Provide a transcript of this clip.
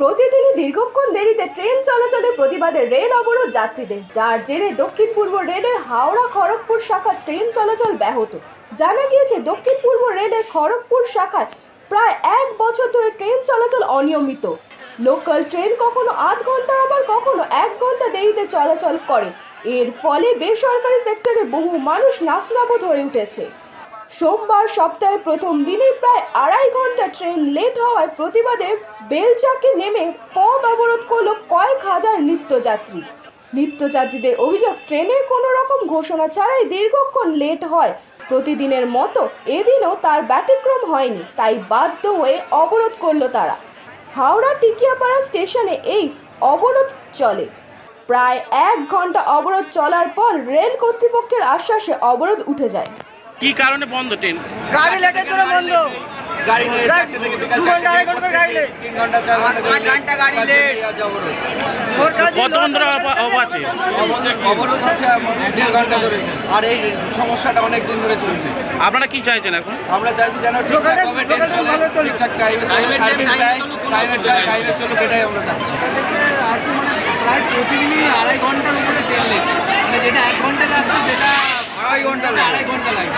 প্রতিদিনই দীর্ঘক্ষণ দেরিতে ট্রেন চলাচলের প্রতিবাদে রেল অবরোধ যাত্রীদের, যার জেরে দক্ষিণ পূর্ব রেলের হাওড়া খড়গপুর শাখার ট্রেন চলাচল ব্যাহত। জানা গিয়েছে দক্ষিণ পূর্ব রেলের খড়গপুর শাখায় প্রায় এক বছর ধরে ট্রেন চলাচল অনিয়মিত। লোকাল ট্রেন কখনো আধ ঘণ্টা, আবার কখনো এক ঘণ্টা দেরিতে চলাচল করে। এর ফলে বেসরকারি সেক্টরে বহু মানুষ নাস্তাবোধ হয়ে উঠেছে। সোমবার সপ্তাহের প্রথম দিনে প্রায় আড়াই ঘণ্টা ট্রেন লেট হওয়ায় প্রতিবাদে বেলচাকে নেমে পথ অবরোধ করল কয়েক হাজার নিত্যযাত্রী। নিত্যযাত্রীদের অভিযোগ ট্রেনের কোনো রকম ঘোষণা ছাড়াই দীর্ঘক্ষণ লেট হয়। প্রতিদিনের মতো এদিনও তার ব্যতিক্রম হয়নি, তাই বাধ্য হয়ে অবরোধ করল তারা। হাওড়া টিকিয়াপাড়া স্টেশনে এই অবরোধ চলে। প্রায় এক ঘণ্টা অবরোধ চলার পর রেল কর্তৃপক্ষের আশ্বাসে অবরোধ উঠে যায়। কি কারণে বন্ধ ট্রেন? গাড়ি লেটের জন্য বন্ধ। গাড়ি থেকে বিকাল ঘণ্টা, ঘণ্টা। তিন ঘণ্টা চার ঘণ্টা ঘণ্টা আছে? অবরোধ হচ্ছে দেড় ঘণ্টা ধরে। আর এই সমস্যাটা অনেক দিন ধরে চলছে। আপনারা কি চাইছেন এখন? আমরা চাইছি যেন ঠিকঠাক টাইমে চলে সার্ভিস দেয় প্রাইভেট টাইমে চলুক এটাই আমরা চাচ্ছি। মানে প্রায় প্রতিদিনই আড়াই ঘণ্টার উপরে ট্রেন লেট। মানে যেটা এক ঘণ্টার রাস্তা সেটা আড়াই ঘণ্টা আড়াই ঘণ্টা লাগে